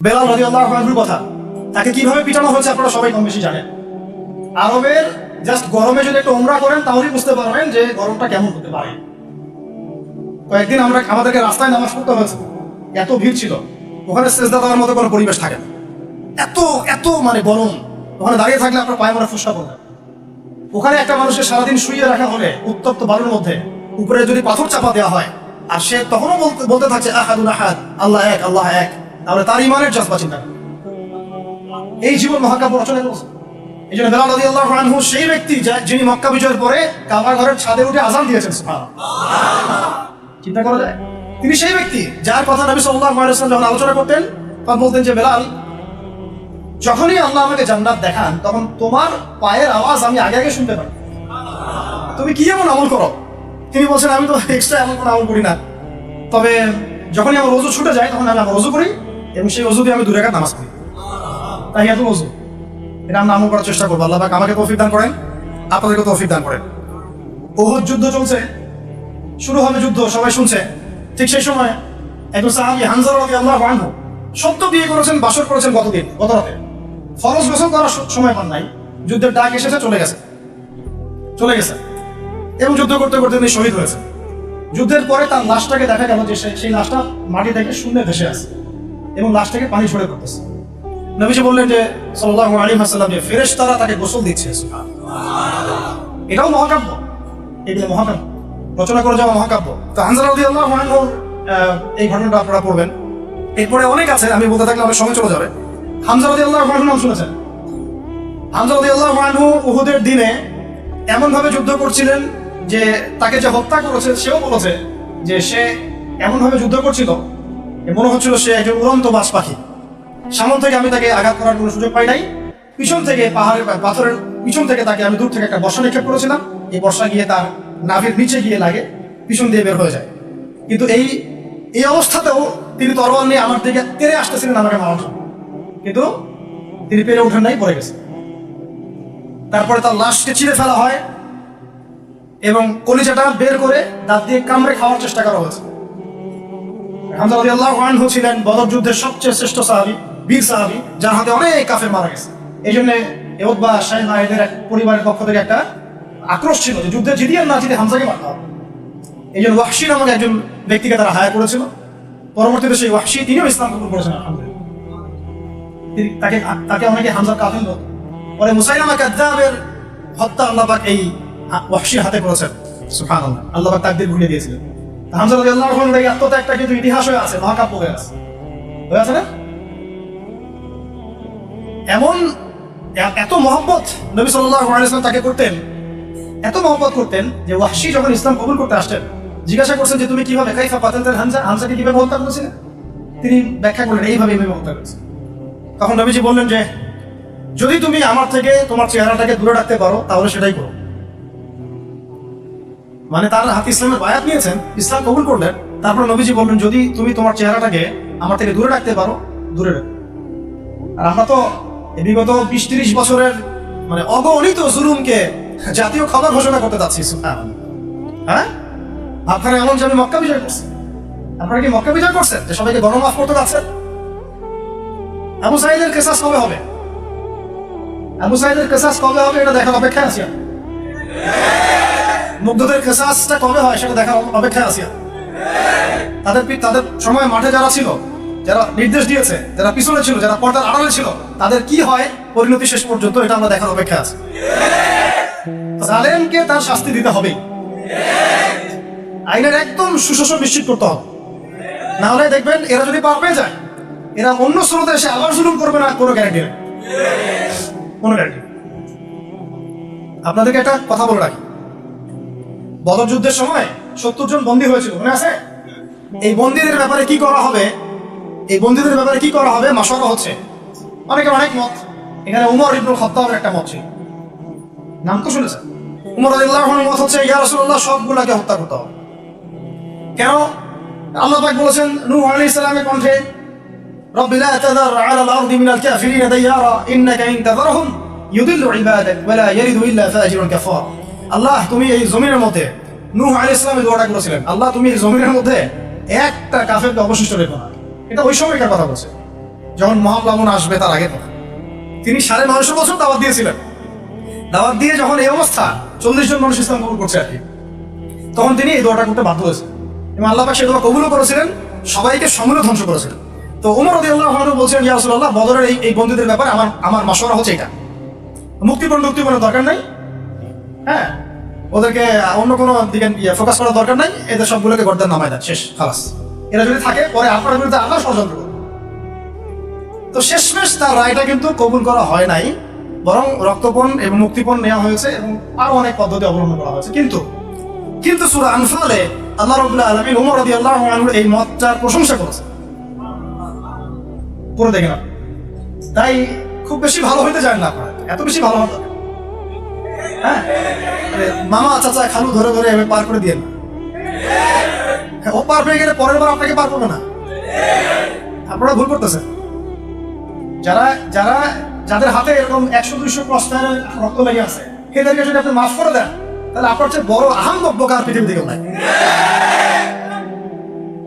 বেলাল রাজি আল্লাহ কথা। তাকে কীভাবে পিটানো হয়েছে আপনারা সবাই কম বেশি জানেন। আরবের জাস্ট গরমে যদি একটু ওমরা করেন, তাহলেই বুঝতে পারবেন যে গরমটা কেমন হতে পারে। কয়েকদিন আমরা আমাদেরকে রাস্তায় নামাজ পড়তে হয়েছে। এত ভিড় ছিল। ওখানে সেজদা দেওয়ার মতো কোনো পরিবেশ থাকে না। এত এত মানে গরম। ওখানে দাঁড়িয়ে থাকলে আপনার পায়ে মনে ফুসকা পড়বে। ওখানে একটা মানুষের সারাদিন শুয়ে রাখা হলে উত্তপ্ত বালুর মধ্যে উপরে যদি পাথর চাপা দেওয়া হয়, আর সে তখনও বলতে বলতে থাকছে আহাদুল আহাদ, আল্লাহ এক আল্লাহ এক। তাহলে তার ইমানের জজবা চিন্তা এই জীবন মহাকাব্য রচনা করেছে। এই জন্য বেলাল রাদিয়াল্লাহু আনহু সেই ব্যক্তি যিনি মক্কা বিজয়ের পরে কাবা ঘরের ছাদে উঠে আজান দিয়েছেন চিন্তা করা যায়? তিনি সেই ব্যক্তি যার কথা নবী সাল্লাল্লাহু আলাইহি ওয়াসাল্লাম যখন আলোচনা করতেন, তখন বলতেন যে, বেলাল, যখনই আল্লাহ আমাকে জান্নাত দেখান, তখন তোমার পায়ের আওয়াজ আমি আগে আগে শুনতে পাই। তুমি কি এমন আমল করো? তিনি বলছেন, আমি তো এক্সট্রা এমন কোনো আমল করি না। তবে যখনই আমার রোজু ছুটে যায়, তখন আমি রোজু করি। এবং সেই রোজু দিয়ে আমি দূরে নামাজ পড়ি তাই এত রোজু এটা আমল করার চেষ্টা করব। আল্লাহ আমাকে তৌফিক দান করেন আপনাদেরকে তৌফিক দান করেন। ওহদ যুদ্ধ চলছে, শুরু হবে যুদ্ধ, সবাই শুনছে। ঠিক সেই সময় একজন সাহাবি হানজার রাদি আল্লাহ আনহু সত্য বিয়ে করেছেন, বাসর করেছেন গতদিন, গত রাতে। ফরজ গোসল করার সময় পান নাই, যুদ্ধের ডাক এসেছে, চলে গেছে। চলে গেছে। এবং যুদ্ধ করতে করতে তিনি শহীদ হয়েছে যুদ্ধের পরে তার লাশটাকে দেখা গেল যে সেই লাশটা মাটি থেকে শূন্যে ভেসে আছে এবং লাশ থেকে পানি ছড়ে পড়তেছে। নবীজি বললেন যে সাল্লাল্লাহু আলী হাসাল্লাম যে ফেরেশ তারা তাকে গোসল দিচ্ছে। এটাও মহাকাব্য। এগুলো মহাকাব্য। রচনা করে যাওয়া মহাকাব্য। তো হানজার আনহু আহ, এই ঘটনাটা আপনারা পড়বেন। এরপরে অনেক আছে আমি বলতে থাকলে অনেক সময় চলে যাবে। হামজা রাদিয়াল্লাহু আনহু নাম শুনেছেন? হামজা আল্লাহ আনহু উহুদের দিনে এমন ভাবে যুদ্ধ করছিলেন যে তাকে যে হত্যা করেছে সেও বলেছে যে সে এমন ভাবে যুদ্ধ করছিল মনে হচ্ছিল সে একজন উড়ন্ত বাস পাখি। সামন থেকে আমি তাকে আঘাত করার কোনো সুযোগ পাই নাই। পিছন থেকে পাহাড়ের পাথরের পিছন থেকে তাকে আমি দূর থেকে একটা বর্ষা নিক্ষেপ করেছিলাম। এই বর্ষা গিয়ে তার নাভির নিচে গিয়ে লাগে, পিছন দিয়ে বের হয়ে যায়। কিন্তু এই এই অবস্থাতেও তিনি তরোয়াল নিয়ে আমার দিকে তেরে আসতেছিলেন, আমাকে জন্য। কিন্তু তিনি পেরে ওঠেন নাই, পড়ে গেছে। তারপরে তার লাশকে ছিঁড়ে ফেলা হয় এবং কলিজাটা বের করে দাঁত দিয়ে কামড়ে খাওয়ার চেষ্টা করা হয়েছে। হামজা রাদিয়াল্লাহু আনহু ছিলেন বদর যুদ্ধের সবচেয়ে শ্রেষ্ঠ বীর যার হাতে অনেক মারা গেছে। এই জন্য পরিবারের পক্ষ থেকে একটা আক্রোশ ছিল যে যুদ্ধে না জিতে হামজাকে মারতে হবে। এই জন্য ওয়াহশি নামক একজন ব্যক্তিকে তারা হায়ার করেছিল। পরবর্তীতে সেই ওয়াহশি তিনিও ইসলাম করেছেন, আলহামদুলিল্লাহ। তাকে তাকে অনেকে হামজার পরে মুসাইলামা কাদ্দাবের হত্যা এই ওয়াহশির হাতে করেছেন। আল্লাহ পাক তাকদীর ঘুরিয়ে দিয়েছিলেন এত তাকে করতেন, এত মহব্বত করতেন যে ওয়াহশি যখন ইসলাম কবুল করতে আসতেন, জিজ্ঞাসা করছেন যে তুমি কীভাবে কাইফা কীভাবে হত্যা করেছিলেন? তিনি ব্যাখ্যা করলেন, এইভাবে এইভাবে হত্যা করেছেন তখন নবীজি বললেন যে, যদি তুমি আমার থেকে, তোমার চেহারাটাকে দূরে রাখতে পারো, তাহলে সেটাই করো। মানে তার হাতে ইসলামের বায়াত নিয়েছেন, ইসলাম কবুল করলেন। তারপর নবীজি বললেন, যদি তুমি তোমার চেহারাটাকে আমার থেকে দূরে রাখতে পারো, দূরে রাখো। আর আমরা তো বিগত বিশ তিরিশ বছরের মানে অগণিত জুলুমকে জাতীয় খবর ঘোষণা করতে যাচ্ছি হ্যাঁ? আপনারা এমন যে আমি মক্কা বিজয় করছি। আপনারা কি মক্কা বিজয় করছেন? যে সবাইকে গণমাফ করতে যাচ্ছেন? আবু সাইদের কেসাস কবে হবে? আবু সাইদের কেসাস কবে হবে? এটা দেখার অপেক্ষায় আছি আমি। মুগ্ধদের কেসাসটা কবে হয় সেটা দেখার অপেক্ষায় আছি তাদের তাদের সময় মাঠে যারা ছিল, যারা নির্দেশ দিয়েছে, যারা পিছনে ছিল, যারা পর্দার আড়ালে ছিল, তাদের কি হয় পরিণতি শেষ পর্যন্ত এটা আমরা দেখার অপেক্ষা আছে। জালেমকে তার শাস্তি দিতে হবে আইনের একদম সুশাসন নিশ্চিত করতে হবে। না হলে দেখবেন এরা যদি পার পেয়ে যায়, এরা অন্য স্রোতে এসে আবার জুলুম করবে না, কোনো গ্যারান্টি কোনো গ্যারান্টি আপনাদেরকে একটা কথা বলে রাখি। বদরযুদ্ধের সময় সত্তর জন বন্দী হয়েছিল, মনে আছে? এই বন্দীদের ব্যাপারে কি করা হবে? এই বন্দীদের ব্যাপারে কি করা হবে? মাসরা হচ্ছে। অনেকের অনেক মত। এখানে উমর ইবনুল খত্তাবের একটা মত ছিল। নাম তো শুনেছেন? উমর আদিল্লাহর মত হচ্ছে, ইয়া রাসূলুল্লাহ, সবগুলাকে হত্যা করতে হবে। কেন? আল্লাহ পাক বলেছেন, নূহ আলাইহিস সালামের কণ্ঠে, রব্বি লা তাযার আরদি মিনাল দাইয়ারা, ইন্নাকা ইন তাযারহুম, ইউদিল্লু ইবাদাক, ওয়া লা ইয়ারিদু ইল্লা ফাজিরুন আল্লাহ, তুমি এই জমিনের মধ্যে, নূহ আলাইহিস সালাম এই দোয়াটা করেছিলেন। আল্লাহ, তুমি এই জমিনের মধ্যে একটা কাফেরকে অবশিষ্ট রেখো না। এটা ওই সময়কার কথা বলছে। যখন মহাপ্লাবন আসবে তার আগে কথা। তিনি সাড়ে নয়শো বছর দাওয়াত দিয়েছিলেন। দাওয়াত দিয়ে যখন এই অবস্থা, চল্লিশ জন মানুষ ইসলাম কবুল করছে আর কি, তখন তিনি এই দোয়াটা করতে বাধ্য হয়েছেন। এবং আল্লাহ পাক সে দোয়া কবুলও করেছিলেন, সবাইকে সমূলে ধ্বংস করেছিলেন। তো উমর রদি আল্লাহ বলছেন, ইয়া রাসূলুল্লাহ, বদরের এই বন্ধুদের ব্যাপারে আমার আমার মশওয়ারা হচ্ছে এটা। মুক্তিপণ মুক্তিপণের দরকার নাই। হ্যাঁ ওদেরকে অন্য কোনো দিকে ফোকাস করার দরকার নাই, এদের সবগুলোকে গর্দান নামায় দেন, শেষ, খালাস। এরা যদি থাকে, পরে আপনার বিরুদ্ধে আল্লাহ ষড়যন্ত্র তো শেষমেশ তার রায়টা কিন্তু কবুল করা হয় নাই, বরং রক্তপণ এবং মুক্তিপণ নেওয়া হয়েছে এবং আরও অনেক পদ্ধতি অবলম্বন করা হয়েছে। কিন্তু কিন্তু সুরা আনফালে আল্লাহ রবুল্লাহ আলমী উমর রদি আল্লাহ এই মতটার প্রশংসা করেছে পুরো দেখে না তাই খুব বেশি ভালো হইতে চান না আপনারা, এত বেশি ভালো হতো হ্যাঁ? খালু ধরে ধরে পার করে হ্যাঁ, ও পার পেয়ে গেলে পরের বার আপনাকে পার করবে না। আপনারা ভুল করতেছেন। যারা যারা যাদের হাতে এরকম একশো দুইশো প্রশ্নের রক্ত লেগে আছে যদি আপনি মাফ করে দেন তাহলে আপনার চেয়ে বড় পৃথিবী থেকে নাই।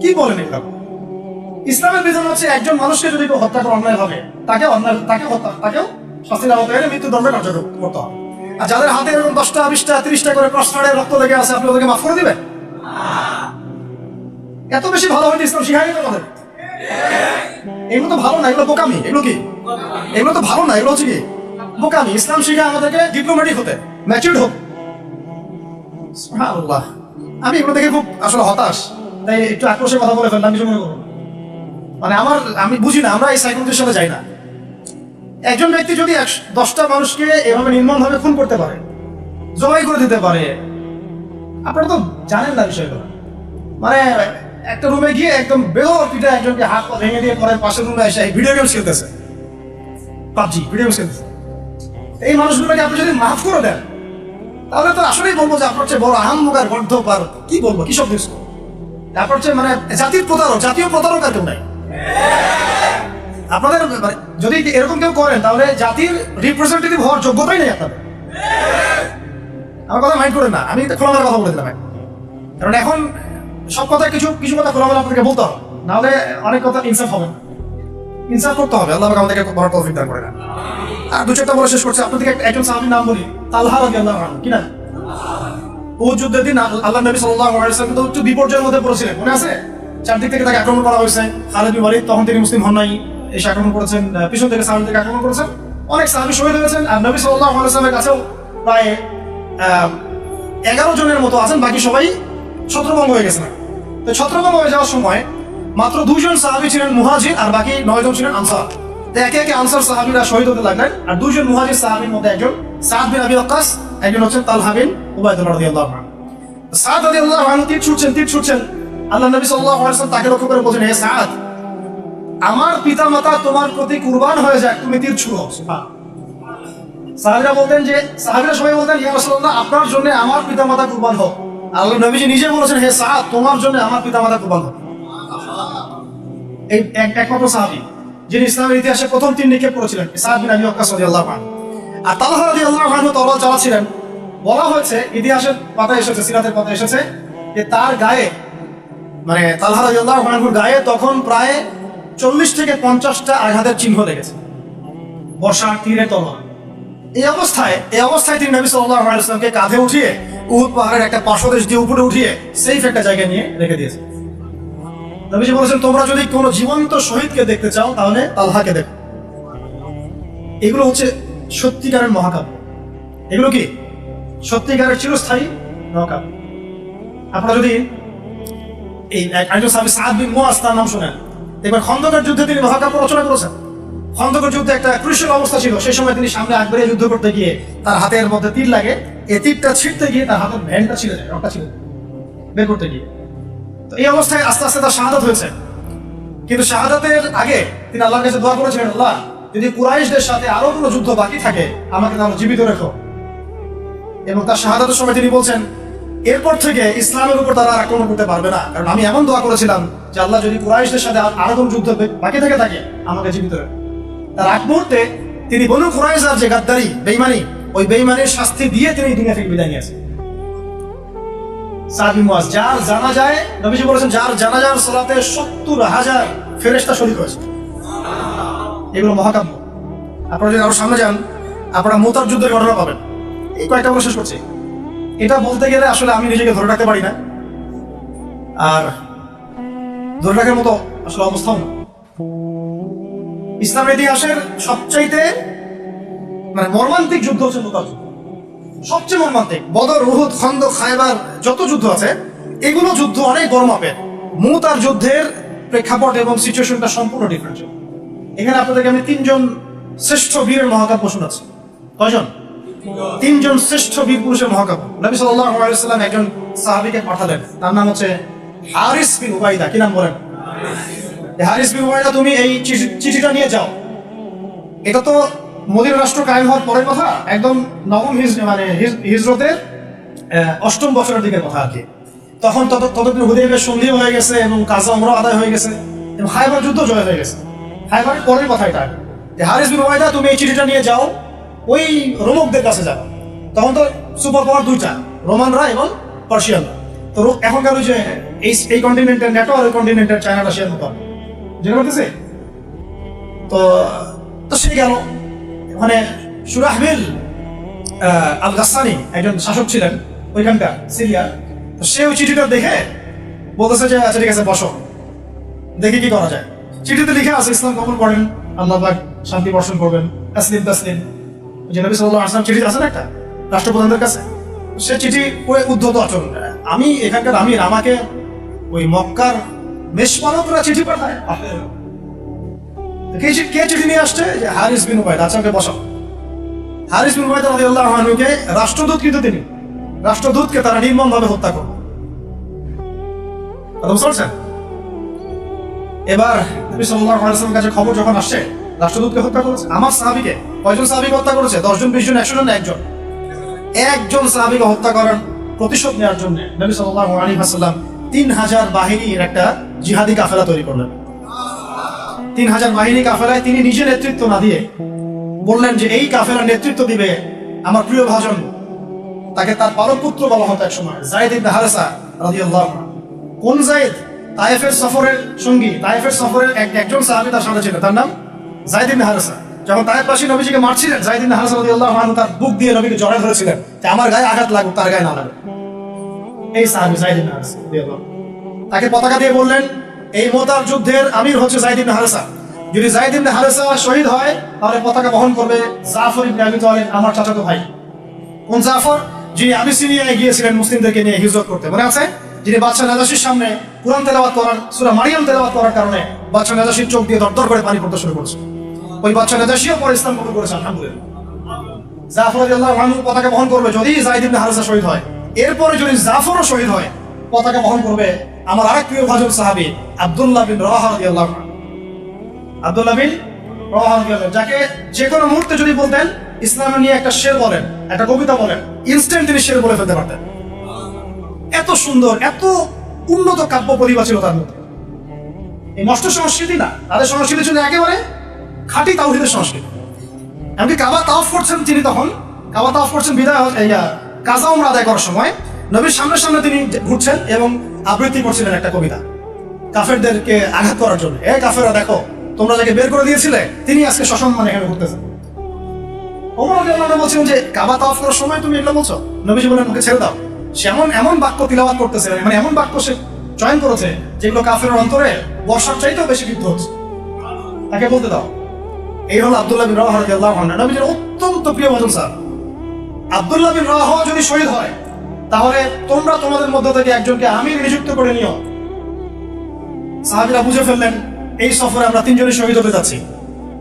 কি বলেন এগুলো? ইসলামের বিধান হচ্ছে একজন মানুষকে যদি হত্যা করে অন্যায় হবে তাকে অন্যায় তাকে হত্যা তাকেও শাস্তির আওতায় মৃত্যুদণ্ড কার্যকর করতে হবে। আর যাদের হাতে এরকম দশটা, বিশটা, তিরিশটা করে প্রশ্নের রক্ত লেগে আছে, আপনি ওদেরকে মাফ করে দিবেন? এত বেশি ভালো হয়তো ইসলাম, শিখায়নি তো আমাদের এগুলো তো ভালো না, এগুলো বোকামি, এগুলো কি? এগুলো তো ভালো না, এগুলো হচ্ছে কি? বোকামি। ইসলাম শিখে আমাদেরকে ডিপ্লোম্যাটিক হতে ম্যাচিউর হোক। আমি এগুলো দেখে খুব আসলে হতাশ। তাই একটু আক্রোশের কথা বলে ফেললাম, কিছু মনে করুন মানে আমার, আমি বুঝি না, আমরা এই সাইকোলজির সাথে যাই না। একজন ব্যক্তি যদি দশটা মানুষকে এভাবে নির্মমভাবে খুন করতে পারে, জবাই করে দিতে পারে, আপনারা তো জানেন না বিষয়গুলো। মানে একটা রুমে গিয়ে একদম বেহর পিঠা একজনকে হাত ভেঙে দিয়ে পরে পাশের রুমে এসে ভিডিও গেমস খেলতেছে। পাবজি ভিডিও গেমস খেলতেছে। এই মানুষগুলোকে আপনি যদি মাফ করে দেন, তাহলে তো আসলেই বলব যে আপনার চেয়ে বড় আহাম্মকার গর্ধ পার কি বলব, কি সব নিউজ তারপর চেয়ে মানে জাতির প্রতারক, জাতীয় প্রতারক আর কেউ নাই। আপনাদের মানে যদি এরকম কেউ করেন, তাহলে জাতির রিপ্রেজেন্টেটিভ হওয়ার যোগ্যতাই নেই আপনাদের। আমার কথা মাইন্ড করেন না, আমি খোলামেলা কথা বলে দিলাম কারণ এখন সব কথা কিছু কিছু কথা খোলামেলা আপনাকে বলতে হবে। নাহলে অনেক কথা ইনসাফ হবে ইনসাফ করতে হবে, আল্লাহ আমাদেরকে বড় তৌফিক দান করে না আর দু চারটা বলে শেষ করছে, আপনাদেরকে একজন সাহাবীর নাম বলি, তালহা রাদিয়াল্লাহু আনহু, কি না ও যুদ্ধের দিন আল্লাহ নবী সাল্লাল্লাহু আলাইহি ওয়াসাল্লাম তো বিপর্যয়ের মধ্যে পড়েছিলেন। মনে আছে? চারদিক থেকে তাকে আক্রমণ করা হয়েছে। খালিদ বিন তখন তিনি মুসলিম হন নাই। এসে আক্রমণ করেছেন পিছন থেকে আক্রমণ করেছেন। অনেক সাহাবী শহীদ হয়েছেন, আর নবী আলাইহি কাছেও প্রায় এগারো জনের মতো আছেন, বাকি সবাই ছত্রভঙ্গ হয়ে গেছেন তো ছত্রভঙ্গ হয়ে যাওয়ার সময় মাত্র দুইজন সাহাবী ছিলেন মুহাজির, আর বাকি নয়জন ছিলেন আনসার। একে একে আনসার সাহাবীরা শহীদ হতে লাগলেন, আর দুইজন মুহাজির সাহাবীর মধ্যে একজন সাদ বিন আবি ওয়াক্কাস, একজন হচ্ছেন তালহা বিন উবাইদুল্লাহ রাদিয়াল্লাহু আনহু। সাদ রাদিয়াল্লাহু তীর ছুটছেন তীর ছুটছেন। আল্লাহ নবী ওয়াসাল্লাম তাকে লক্ষ্য করে বলছেন, হে সাদ আমার পিতা মাতা তোমার প্রতি কুরবান হয়ে যাক তুমি তীর ছুড়ো। সাহাবিরা বলতেন যে সাহাবিরা সবাই বলতেন ইয়া রাসূলুল্লাহ আপনার জন্য আমার পিতামাতা কুরবান হোক। আল্লাহ নবীজি নিজে বলেছেন হে সাদ তোমার জন্য আমার পিতামাতা কুরবান হোক। এই এক একমাত্র সাহাবী যিনি ইসলামের ইতিহাসে প্রথম তিন নিক্ষেপ করেছিলেন সাদ বিন আবি ওয়াক্কাস রাদিয়াল্লাহু আনহু। আর তালহা রাদিয়াল্লাহু আনহু তরবাল চালাচ্ছিলেন। বলা হয়েছে ইতিহাসের পাতায় এসেছে সিরাতের পাতায় এসেছে যে তার গায়ে মানে তালহা রাদিয়াল্লাহু আনহুর গায়ে তখন প্রায় চল্লিশ থেকে পঞ্চাশটা আঘাতের চিহ্ন লেগেছে বর্ষা তীরে তলোয়ার। এই অবস্থায় এই অবস্থায় তিনি নবী সাল্লাল্লাহু আলাইহি ওয়াসাল্লামকে কাঁধে উঠিয়ে উহুদ পাহাড়ের একটা পার্শ্বদেশ দিয়ে উপরে উঠিয়ে সেফ একটা জায়গায় নিয়ে রেখে দিয়েছে। নবীজি বলেছেন তোমরা যদি কোনো জীবন্ত শহীদকে দেখতে চাও, তাহলে তালহাকে দেখো। এগুলো হচ্ছে সত্যিকারের মহাকাব্য। এগুলো কি? সত্যিকারের চিরস্থায়ী মহাকাব্য। আপনারা যদি এই এক- একজন সাহাবী সাদ বিন মুয়াজ, তার নাম শুনেন। এবার খন্দকের যুদ্ধে তিনি মহাকাব্য রচনা করেছেন। খন্দকের যুদ্ধে একটা ক্রুশিয়াল অবস্থা ছিল। সেই সময় তিনি সামনে আকবরে যুদ্ধ করতে গিয়ে তার হাতের মধ্যে তীর লাগে। এই তীরটা ছিঁড়তে গিয়ে তার হাতের ভ্যানটা ছিঁড়ে যায় রক্তটা ছিঁড়ে বের করতে গিয়ে। তো এই অবস্থায় আস্তে আস্তে তার শাহাদাত হয়েছে। কিন্তু শাহাদাতের আগে তিনি আল্লাহর কাছে দোয়া করেছিলেন, আল্লাহ, যদি কুরাইশদের সাথে আরও কোনো যুদ্ধ বাকি থাকে, আমাকে তাহলে জীবিত রেখো। এবং তার শাহাদাতের সময় তিনি বলছেন এরপর থেকে ইসলামের উপর তারা আক্রমণ করতে পারবে না। কারণ আমি এমন দোয়া করেছিলাম যে আল্লাহ যদি কুরাইশদের সাথে আর- কোনো যুদ্ধ বাকি থেকে থাকে, আমাকে জীবিত রেখো তার আগ মুহূর্তে তিনি বনু কুরাইশার যে গাদ্দারি বেইমানি ওই বেইমানির শাস্তি দিয়ে তিনি দুনিয়া থেকে বিদায় নিয়েছেন। সাহাবী মুয়াজ যার জানা যায় নবীজি বলেছেন, যার জানা জানাজার সালাতে সত্তর হাজার ফেরেশতা শরীক হয়েছে। এগুলো মহাকাব্য। আপনারা যদি আরও সামনে যান, আপনারা মোতার যুদ্ধের ঘটনা পাবেন। এই কয়েকটা বলে শেষ করছি। এটা বলতে গেলে আসলে আমি নিজেকে ধরে রাখতে পারি না। আর ধরে রাখার মতো আসলে অবস্থাও না। ইসলামের ইতিহাসের সবচাইতে মানে মর্মান্তিক যুদ্ধ হচ্ছে মোতার সবচেয়ে মর্মান্তিক। বদর, উহুদ, খন্দ, খায়বার যত যুদ্ধ আছে, এগুলো যুদ্ধ অনেক বড় মাপের মুতার যুদ্ধের প্রেক্ষাপট এবং সিচুয়েশনটা সম্পূর্ণ ডিফারেন্ট এখানে আপনাদেরকে আমি তিনজন শ্রেষ্ঠ বীরের মহাকাব্য শোনাচ্ছি। কয়জন? তিনজন শ্রেষ্ঠ বীর পুরুষের মহাকাব্য। নবী সাল্লাম একজন সাহাবীকে পাঠালেন। তার নাম হচ্ছে হারিস বিন উবাইদা। কি নাম বলেন? হারিস বিন উবাইদা, তুমি এই চিঠিটা নিয়ে যাও। এটা তো মোদীর রাষ্ট্র কায়েম হওয়ার পরের কথা। একদম নবম হিজ মানে হিজরতের অষ্টম বছরের দিকের কথা আর কি। তখন তত ততদিন হুদেবের সন্ধি হয়ে গেছে এবং কাজা আমরা আদায় হয়ে গেছে এবং হাইবার যুদ্ধ জয় হয়ে গেছে। হাইবারের পরের কথা এটা। হারিস বিন ওয়াইদা তুমি এই চিঠিটা নিয়ে যাও। ওই রোমকদের কাছে যাও তখন তো সুপার পাওয়ার দুইটা রোমানরা এবং পার্সিয়ানরা তো এখনকার ওই যে এই এই কন্টিনেন্টের নেটো আর ওই কন্টিনেন্টের চায়না রাশিয়ার মতো যেটা করতেছে তো তো সে গেল। মানে সুরাহবিল আল গাসানি একজন শাসক ছিলেন ওইখানকার সিরিয়া তো সে ওই চিঠিটা দেখে বলতেছে যে আচ্ছা ঠিক আছে, বসো। দেখি কি করা যায়। চিঠিতে লিখে আছে, ইসলাম কবুল করেন, আল্লাহ শান্তি বর্ষণ করবেন। তাসলিম তাসলিম। যে নবী সাল্লাল্লাহু আলাইহি ওয়াসাল্লাম চিঠি আছে না একটা? রাষ্ট্রপ্রধানদের কাছে। সে চিঠি ওই উদ্ধত আচরণ আমি এখানকার আমাকে ওই মক্কার মেষপালকরা চিঠি পাঠায়। কে চিঠি নিয়ে আসছে? যে হারিস বিন আচ্ছা বসাও। হারিস বিন রাষ্ট্রদূত কিন্তু তিনি। রাষ্ট্রদূতকে তারা নির্মমভাবে হত্যা করল। কথা বুঝতে পারছেন? এবার নবী সাল্লাল্লাহু আলাইহি কাছে খবর যখন আসছে রাষ্ট্রদূতকে হত্যা করেছে? আমার সাহাবীকে? কয়জন সাহাবীকে হত্যা করেছে? দশজন বিশ জন একশো জন একজন? একজন সাহাবীকে হত্যা করার প্রতিশোধ নেওয়ার জন্য নবী সাল্লাল্লাহু আলাইহি ওয়াসাল্লাম তিন হাজার বাহিনীর একটা জিহাদি কাফেলা তৈরি করলেন। তিন হাজার বাহিনী কাফেলায় তিনি নিজে নেতৃত্ব না দিয়ে বললেন যে, এই কাফেলার নেতৃত্ব দিবে আমার প্রিয় ভাজন। তাকে তার পালক পুত্র বলা হতো এক সময় জাইদ ইবনে হারেসা রাদিয়াল্লাহু আনহু। কোন জাইদ তায়েফের সফরের সঙ্গী, তায়েফের সফরের এক, একজন সাহাবী তার সাথে ছিলেন তার নাম জাইদ ইবনে হারেসা, যখন নবীজিকে মারছিলেন জাইদ ইবনে হারেসা তার বুক দিয়ে নবীকে ধরেছিলেন যে আমার গায়ে আঘাত লাগুক, তার গায়ে না এই সাহাবী জাইদ ইবনে হারেসা তাকে পতাকা দিয়ে বললেন, এই মোতার যুদ্ধের আমির হচ্ছে জাইদ ইবনে হারেসা। যদি জাইদ ইবনে হারেসা শহীদ হয়, তাহলে পতাকা বহন করবে জাফর ইবনে আবি তালিব, আমার চাচাতো ভাই। কোন জাফর? যিনি গিয়েছিলেন মুসলিমদেরকে নিয়ে হিজরত করতে। মনে আছে? যিনি বাদশাহ নাজাসির সামনে কোরআন তেলাওয়াত করার, সূরা মারিয়াম তেলাওয়াত করার কারণে বাদশাহ নাজাসির চোখ দিয়ে দরদর করে পানি পড়তে শুরু করেছে। ওই বাচ্চাটা নাজাসিও পরে ইসলাম কবুল করেছে, আলহামদুলিল্লাহ। জাফর আনহু পতাকা বহন করবে যদি জাইদ ইবনে শহীদ হয়। এরপরে যদি জাফরও শহীদ হয়, পতাকা বহন করবে আমার আরেক প্রিয় ভাজন সাহাবী, আব্দুল্লাহ বিন আনহু। আব্দুল্লাহ বিন যাকে যে কোনো মুহূর্তে যদি বলতেন, ইসলাম নিয়ে একটা শের বলেন, একটা কবিতা বলেন ইনস্ট্যান্ট তিনি শের বলে ফেলতে পারতেন। এত সুন্দর, এত উন্নত কাব্য পরিবার ছিল তার মধ্যে। এই নষ্ট সংস্কৃতি না, তাদের সংস্কৃতি ছিল একেবারে খাঁটি তাওহিদের সংস্কৃতি। এমনকি কাবা তাওফ করছেন তিনি তখন। কাবা তাওফ করছেন বিদায় কাজা উমরা আদায় করার সময়। নবীর সামনে সামনে তিনি ঘুরছেন এবং আবৃত্তি করছিলেন একটা কবিতা। কাফেরদেরকে আঘাত করার জন্য। এ কাফেরা দেখো, তোমরা যাকে বের করে দিয়েছিলে, তিনি আজকে সসম্মানে এখানে ঘুরতেছেন বলছিলেন যে, কাবা তাওয়াফ করার সময় তুমি এগুলো বলছো? নবীজি বলেন ওকে ছেড়ে দাও। সে এমন এমন বাক্য তিলাওয়াত করতেছে মানে এমন বাক্য সে চয়ন করেছে, যেগুলো কাফের অন্তরে বর্ষার চাইতেও বেশি বিদ্ধ হচ্ছে। তাকে বলতে দাও। এই হলো আব্দুল্লাহ বিন রাওয়াহ রাদিয়াল্লাহু আনহু। নবীজির অত্যন্ত প্রিয় ভজন স্যার। আব্দুল্লাহ বিন রাওয়াহ যদি শহীদ হয়, তাহলে তোমরা তোমাদের মধ্য থেকে একজনকে আমির নিযুক্ত করে নিও। সাহাবীরা বুঝে ফেললেন, এই সফরে আমরা তিনজনই শহীদ হতে যাচ্ছি।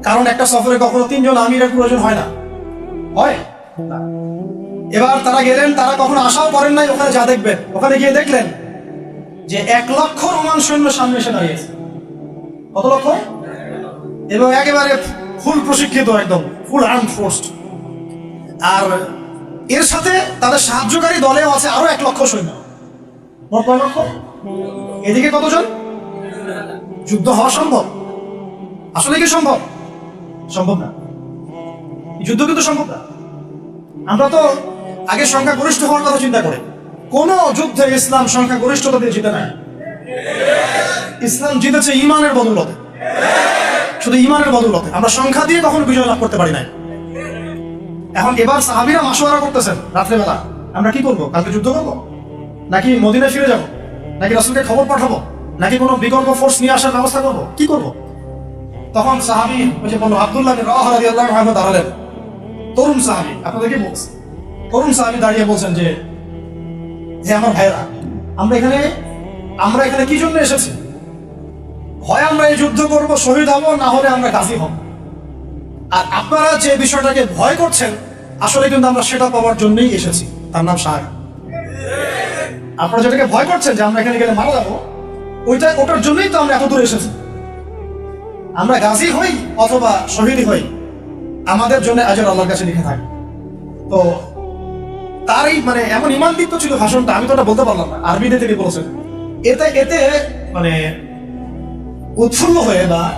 কারণ একটা সফরে কখনো তিনজন আমিরের প্রয়োজন হয় না। হয়? এবার তারা গেলেন, তারা কখনো আশাও করেন নাই, ওখানে যা দেখবেন। ওখানে গিয়ে দেখলেন যে এক লক্ষ রোমান সৈন্য সামনে এসে দাঁড়িয়েছে। কত লক্ষ? এবং একেবারে ফুল প্রশিক্ষিত একদম, ফুল আর্ম ফোর্সড আর এর সাথে তাদের সাহায্যকারী দলেও আছে আরও এক লক্ষ সৈন্য। এদিকে কতজন? যুদ্ধ হওয়া সম্ভব? আসলে কি সম্ভব? সম্ভব না। যুদ্ধ কিন্তু সম্ভব না। আমরা তো আগে সংখ্যা গরিষ্ঠ হওয়ার কথা চিন্তা করি। কোন যুদ্ধে ইসলাম সংখ্যা গরিষ্ঠতা দিয়ে জিতে নাই। ইসলাম জিতেছে ইমানের বদৌলতে। শুধু ইমানের বদৌলতে। আমরা সংখ্যা দিয়ে কখনো বিজয় লাভ করতে পারি নাই। এখন এবার সাহাবিরা মাসোয়ারা করতেছেন রাত্রেবেলা। আমরা কি করব? কালকে যুদ্ধ করব? নাকি মদিনায় ফিরে যাব? নাকি রাসুলকে খবর পাঠাবো? নাকি কোনো বিকল্প ফোর্স নিয়ে আসার ব্যবস্থা করব? কি করব? তখন সাহাবি ওই যে বলল, আব্দুল্লাহ দাঁড়ালেন। তরুণ সাহাবি, আপনাদেরকে বলছে। তরুণ সাহাবি দাঁড়িয়ে বলছেন যে, হে আমার ভাইরা আমরা এখানে আমরা এখানে কি জন্য এসেছি? হয় আমরা এই যুদ্ধ করব, শহীদ হব, না হলে আমরা গাজী হব। আর আপনারা যে বিষয়টাকে ভয় করছেন, আসলে কিন্তু আমরা সেটা পাওয়ার জন্যই এসেছি। তার নাম শাহ। আপনারা যেটাকে ভয় করছেন যে আমরা এখানে গেলে মারা যাব, ওইটা ওটার জন্যই তো আমরা এত দূরে এসেছি। আমরা গাজী হই অথবা শহীদ হই, আমাদের জন্য আজর আল্লাহর কাছে লিখে থাকে। তো তারই মানে এমন ইমান দীপ্ত ছিল ভাষণটা, আমি তো ওটা বলতে পারলাম না। আরবিতে তিনি বলেছেন। এতে এতে মানে উৎফুল্ল হয়ে বা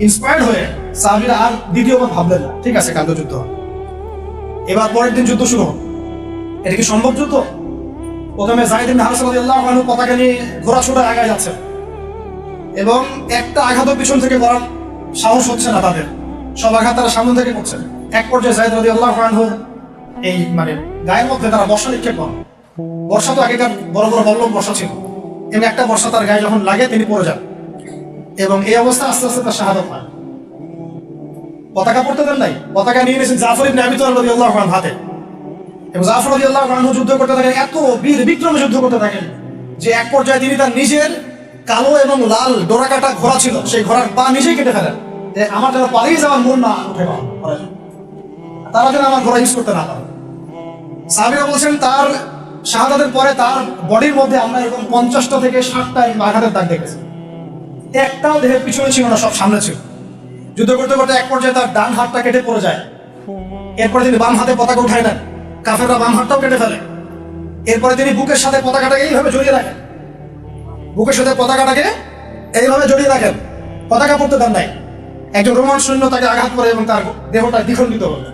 ইন্সপায়ার্ড হয়ে সাহাবিরা আর দ্বিতীয়বার ভাবলেন না। ঠিক আছে কালকে যুদ্ধ। এবার পরের দিন যুদ্ধ শুরু এটা কি সম্ভব যুদ্ধ? প্রথমে জাহিদিন হারস রাদিয়াল্লাহু আনহু পতাকা নিয়ে ঘোরাছুটা আগায় যাচ্ছে এবং একটা আঘাতও পিছন থেকে করার সাহস হচ্ছে না তাদের। সব আঘাত তারা সামনে থেকে করছে। এক পর্যায়ে জাহিদ রাদিয়াল্লাহু আনহু এই মানে গায়ের মধ্যে তারা বর্ষা নিক্ষেপ করেন। বর্ষা তো আগেকার বড় বড় বল্লম বর্ষা ছিল। এবং একটা বর্ষা তার গায়ে যখন লাগে তিনি পড়ে যান। এবং এই অবস্থা আস্তে আস্তে তার শাহাদত পায় পতাকা পড়তে দেন নাই? পতাকা নিয়ে নিয়েছেন জাফর ইবনে আবি তালিব রাদিয়াল্লাহু আনহু হাতে। এবং জাফর রাদিয়াল্লাহু আনহু যুদ্ধ করতে থাকেন, এত বীর বিক্রমে যুদ্ধ করতে থাকেন যে এক পর্যায়ে তিনি তার নিজের কালো এবং লাল ডোরাকাটা ঘোড়া ছিল, সেই ঘোড়ার পা নিজেই কেটে ফেলেন। যে আমার যেন পালিয়ে যাওয়ার মন না উঠে পাওয়া তারা যেন আমার ঘোড়া ইউজ করতে না পারে। সাহাবিরা বলছেন, তার শাহাদাতের পরে তার বডির মধ্যে আমরা এরকম পঞ্চাশটা থেকে ষাটটা আঘাতের দাগ দেখেছি। একটাও দেহের পিছনে ছিল না, সব সামনে ছিল। যুদ্ধ করতে করতে এক পর্যায়ে তার ডান হাতটা কেটে পড়ে যায়। এরপরে তিনি বাম হাতে পতাকা উঠায় নেন। কাফেররা বাম হাতটাও কেটে ফেলে। এরপরে তিনি বুকের সাথে পতাকাটাকে এইভাবে জড়িয়ে রাখেন। বুকের সাথে পতাকাটাকে এইভাবে জড়িয়ে রাখেন। পতাকা পড়তে দেন নাই। একজন রোমান সৈন্য তাকে আঘাত করে এবং তার দেহটা দ্বিখণ্ডিত হলো।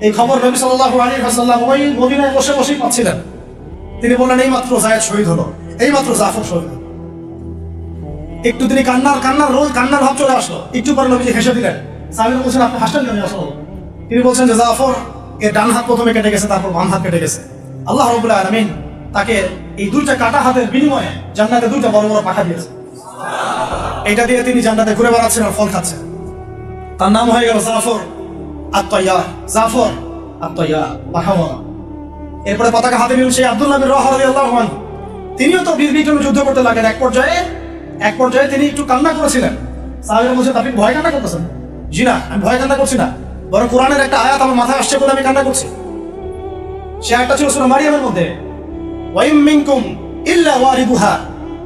এই খবর নবী সাল্লাল্লাহু আলাইহি ওয়াসাল্লাম ওই মদিনায় বসে বসেই পাচ্ছিলেন। তিনি বললেন এই মাত্র জায়েদ শহীদ হলো। এই মাত্র জাফর শহীদ হলো। একটু তিনি কান্নার কান্নার রোজ কান্নার ভাব চলে আসলো। একটু পরে নবীজি হেসে দিলেন, সামির বলছেন, আপনি হাসলেন কেন আসলো? তিনি বলছেন যে জাফর, এর ডান হাত প্রথমে কেটে গেছে, তারপর বাম হাত কেটে গেছে। আল্লাহ রবুল্লাহ আলমিন তাকে এই দুইটা কাটা হাতের বিনিময়ে জান্নাতে দুইটা বড় বড় পাখা দিয়েছে। এটা দিয়ে তিনি জান্নাতে ঘুরে বেড়াচ্ছেন আর ফল খাচ্ছেন। তার নাম হয়ে গেল জাফর আত্ময়া জাফর আত্ময়া পাখাওয়ালা এরপরে পতাকা হাতে নিলেন সেই আব্দুল্লাহ রাহা আনহু। তিনিও তো বীর বিক্রমে যুদ্ধ করতে লাগেন এক পর্যায়ে এক পর্যায়ে তিনি একটু কান্না করেছিলেন। সাহাবীরা বলছেন, আপনি ভয় কান্না করতেছেন? জি না, আমি ভয় কান্না করছি না। বরং কোরআনের একটা আয়াত আমার মাথায় আসছে বলে আমি কান্না করছি। সে একটা ছিল সূরা মারিয়ামের মধ্যে। ওয়াইম মিনকুম ইল্লা ওয়ারিদুহা,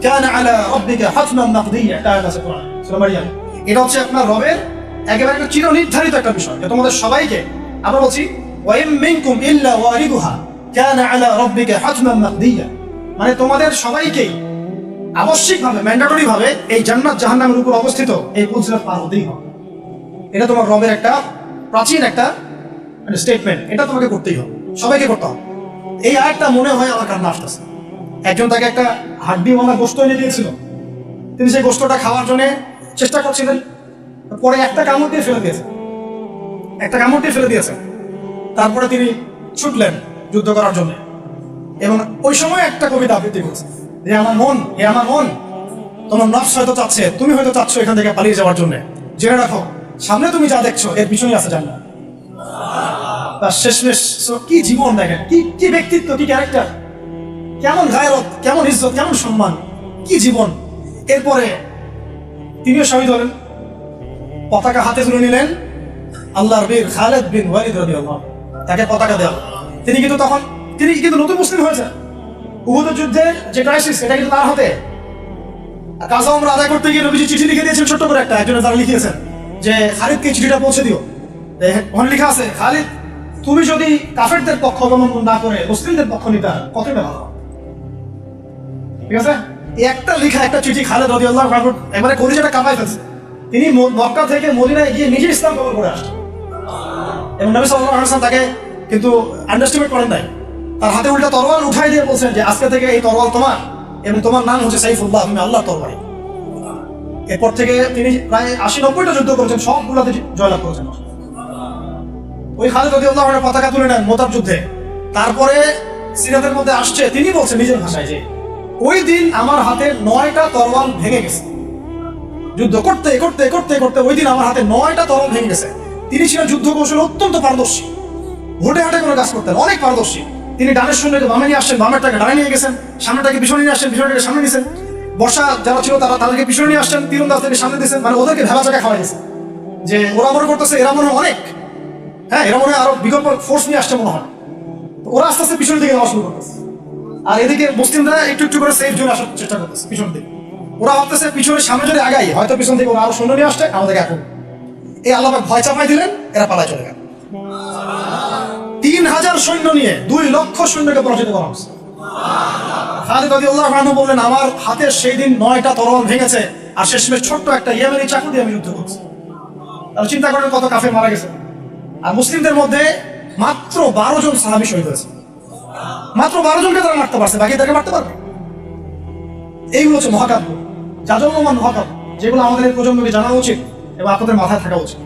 কানা আলা রাব্বিকা হাতমান মাকদিয়া এটা আয়াত আছে কোরআনে, সূরা মারিয়াম। এটা হচ্ছে আপনার রবের একেবারে একটা চিরনির্ধারিত একটা বিষয়। যে তোমাদের সবাইকে, আমরা বলছি, ওয়াইম মিনকুম ইল্লা ওয়ারিদুহা, কানা আলা রাব্বিকা হাতমান মাকদিয়া মানে তোমাদের সবাইকেই আবশ্যিকভাবে ম্যান্ডেটরি ভাবে এই জান্নাত জাহান্নামের উপর অবস্থিত এই পুলসিরাত পার হতেই হবে। এটা তোমার রবের একটা প্রাচীন একটা স্টেটমেন্ট এটা তোমাকে করতেই হবে। সবাইকে করতে হবে। এই আয়াতটা মনে হয় আমার কান্না আসতেছে। একজন তাকে একটা হাড্ডি হাড্ডিওয়ালা গোস্ত এনে দিয়েছিল। তিনি সেই গোস্তটা খাওয়ার জন্য চেষ্টা করছিলেন। পরে একটা কামড় দিয়ে ফেলে দিয়েছে। একটা কামড় দিয়ে ফেলে দিয়েছে। তারপরে তিনি ছুটলেন যুদ্ধ করার জন্য। এবং ওই সময় একটা কবিতা আবৃত্তি করছে। যে আমার মন এ আমার মন। তোমার নফস হয়তো চাচ্ছে, তুমি হয়তো চাচ্ছ এখান থেকে পালিয়ে যাওয়ার জন্য। জেনে রাখো, সামনে তুমি যা দেখছ, এর পিছনেই আছে জান্নাত। তার শেষমেশ কি জীবন দেখেন? কি কি ব্যক্তিত্ব, কি ক্যারেক্টার কেমন গায়রত কেমন ইজ্জত, কেমন সম্মান? কি জীবন? এরপরে তিনিও শহীদ হলেন। পতাকা হাতে তুলে নিলেন আল্লাহর বীর খালেদ বিন ওয়ালিদ রাদিয়াল্লাহু তাকে পতাকা দেওয়া। তিনি কিন্তু তখন, তিনি কিন্তু নতুন মুসলিম হয়েছেন। উহুদের যুদ্ধে যে ক্রাইসিস এটা কিন্তু তার হাতে। কাজা আমরা আদায় করতে গিয়ে নবীজি চিঠি লিখে দিয়েছেন ছোট্ট করে একটা, একজনে তারা লিখিয়েছেন যে, খালিদকে চিঠিটা পৌঁছে দিও। ওখানে লেখা আছে, খালিদ, তুমি যদি কাফেরদের পক্ষ অবলম্বন না করে মুসলিমদের পক্ষ নিতে কতই না ভালো ঠিক আছে? একটা লেখা, একটা চিঠি খালেদ রদি আল্লাহ এবারে কলিজাটা কাঁপাই ফেলছে। তিনি মক্কা থেকে মদিনায় গিয়ে নিজে ইসলাম কবর করে আসছেন এবং নবী ওয়াসাল্লাম তাকে কিন্তু আন্ডারস্টিমেট করেন নাই। তার হাতে উল্টা তরোয়াল উঠাই দিয়ে বলছেন যে, আজকে থেকে এই তরোয়াল তোমার এবং তোমার নাম হচ্ছে সাইফুল্লাহ, তুমি আল্লাহ তরবারি। এরপর থেকে তিনি প্রায় আশি নব্বইটা যুদ্ধ করেছেন, সবগুলোতে জয়লাভ করেছেন। ওই খালেদ যদি আল্লাহর পতাকা তুলে নেন মোতাব যুদ্ধে। তারপরে সিরাতের মধ্যে আসছে, তিনি বলছেন নিজের ভাষায় যে, ওই দিন আমার হাতে নয়টা তরোয়াল ভেঙে গেছে। যুদ্ধ করতে করতে করতে করতে ওই দিন আমার হাতে নয়টা তরল ভেঙে গেছে। তিনি ছিলেন যুদ্ধ কৌশলে অত্যন্ত পারদর্শী। ভোটে হাটে কোনো কাজ করতেন, অনেক পারদর্শী। তিনি ডানের শূন্যকে বামে নিয়ে আসছেন, বামেরটাকে ডানে নিয়ে গেছেন সামনেটাকে পিছনে নিয়ে আসছেন পিছনেটাকে সামনে নিয়েছেন। বর্ষা যারা ছিল তারা তাদেরকে পিছনে নিয়ে আসছেন তীরন্দাজ থেকে সামনে দিয়েছেন মানে ওদেরকে ভেবা জায়গায় খাওয়াই গেছে যে ওরা মনে করতেছে, এরা মনে অনেক। হ্যাঁ এরা মনে হয় আরও বিকল্প ফোর্স নিয়ে আসছে মনে হয়। ওরা আস্তে আস্তে পিছনের দিকে যাওয়া শুরু করতেছে। আর এদিকে মুসলিমরা একটু একটু করে সেফ জোনে আসার চেষ্টা করতেছে, পিছন দিকে। ওরা ভাবতেছে পিছনে সামনে যদি আগাই হয়তো পিছন থেকে ওরা আরও সৈন্য নিয়ে আসছে, আমাদেরকে এখন এই আল্লাহ ভয় চাপাই দিলেন, এরা পালায় চলে গেল। তিন হাজার সৈন্য নিয়ে দুই লক্ষ সৈন্যকে পরাজিত করা হচ্ছে খালিদ রাদিয়াল্লাহু আনহু বললেন, আমার হাতে সেই দিন নয়টা তরোয়াল ভেঙেছে আর শেষমেশ ছোট্ট একটা ইয়েমেনি চাকু দিয়ে আমি যুদ্ধ করছি। তাহলে চিন্তা করেন কত কাফের মারা গেছে। আর মুসলিমদের মধ্যে মাত্র বারো জন সাহাবি শহীদ হয়েছে। মাত্র বারো জনকে তারা মারতে পারছে, বাকি তাকে মারতে পারবে? এইগুলো হচ্ছে মহাকাব্য যাজন্যমান মহাকাব্য, যেগুলো আমাদের প্রজন্মকে জানা উচিত এবং আপনাদের মাথায় থাকা উচিত।